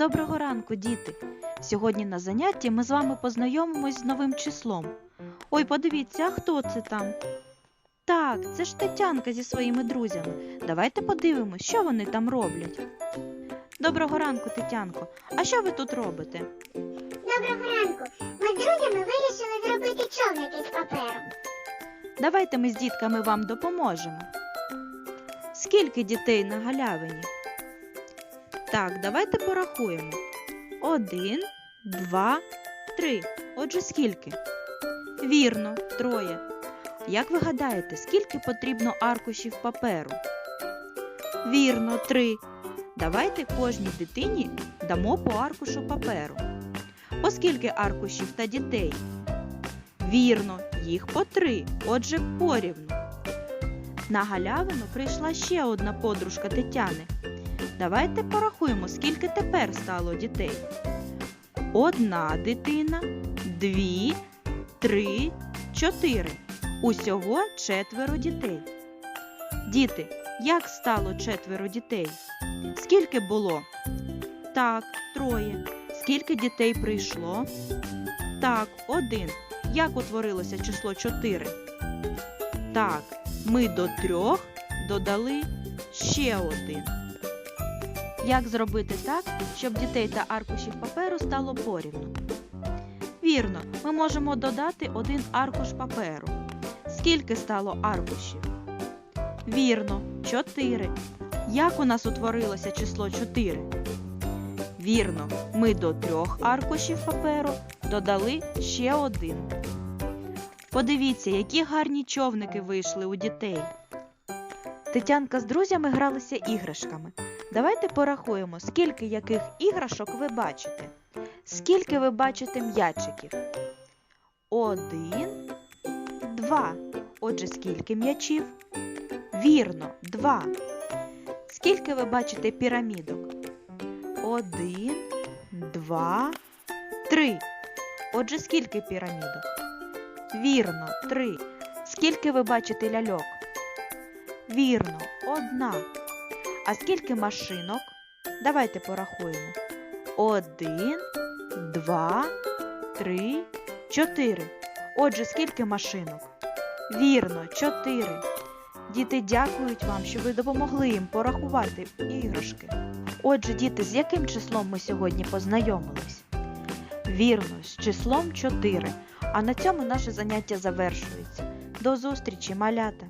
Доброго ранку, діти! Сьогодні на занятті ми з вами познайомимось з новим числом. Ой, подивіться, а хто це там? Так, це ж Тетянка зі своїми друзями. Давайте подивимось, що вони там роблять. Доброго ранку, Тетянко. А що ви тут робите? Доброго ранку. Ми з друзями вирішили зробити човники з паперу. Давайте ми з дітками вам допоможемо. Скільки дітей на галявині? Так, давайте порахуємо. Один, два, три. Отже, скільки? Вірно, троє. Як ви гадаєте, скільки потрібно аркушів паперу? Вірно, три. Давайте кожній дитині дамо по аркушу паперу. Оскільки аркушів та дітей? Вірно, їх по три, отже, порівну. На галявину прийшла ще одна подружка Тетяни. Давайте порахуємо, скільки тепер стало дітей. Одна дитина, дві, три, чотири. Усього четверо дітей. Діти, як стало четверо дітей? Скільки було? Так, троє. Скільки дітей прийшло? Так, один. Як утворилося число 4? Так, ми до трьох додали ще один. Як зробити так, щоб дітей та аркушів паперу стало порівну? Вірно, ми можемо додати один аркуш паперу. Скільки стало аркушів? Вірно, 4. Як у нас утворилося число 4? Вірно, ми до трьох аркушів паперу додали ще один. Подивіться, які гарні човники вийшли у дітей. Тетянка з друзями гралися іграшками. Давайте порахуємо, скільки яких іграшок ви бачите. Скільки ви бачите м'ячиків? Один, два. Отже, скільки м'ячів? Вірно, два. Скільки ви бачите пірамідок? Один, два, три. Отже, скільки пірамідок? Вірно, три. Скільки ви бачите ляльок? Вірно, одна. А скільки машинок? Давайте порахуємо. Один, два, три, чотири. Отже, скільки машинок? Вірно, чотири. Діти дякують вам, що ви допомогли їм порахувати іграшки. Отже, діти, з яким числом ми сьогодні познайомились? Вірно, з числом 4. А на цьому наше заняття завершується. До зустрічі, малята!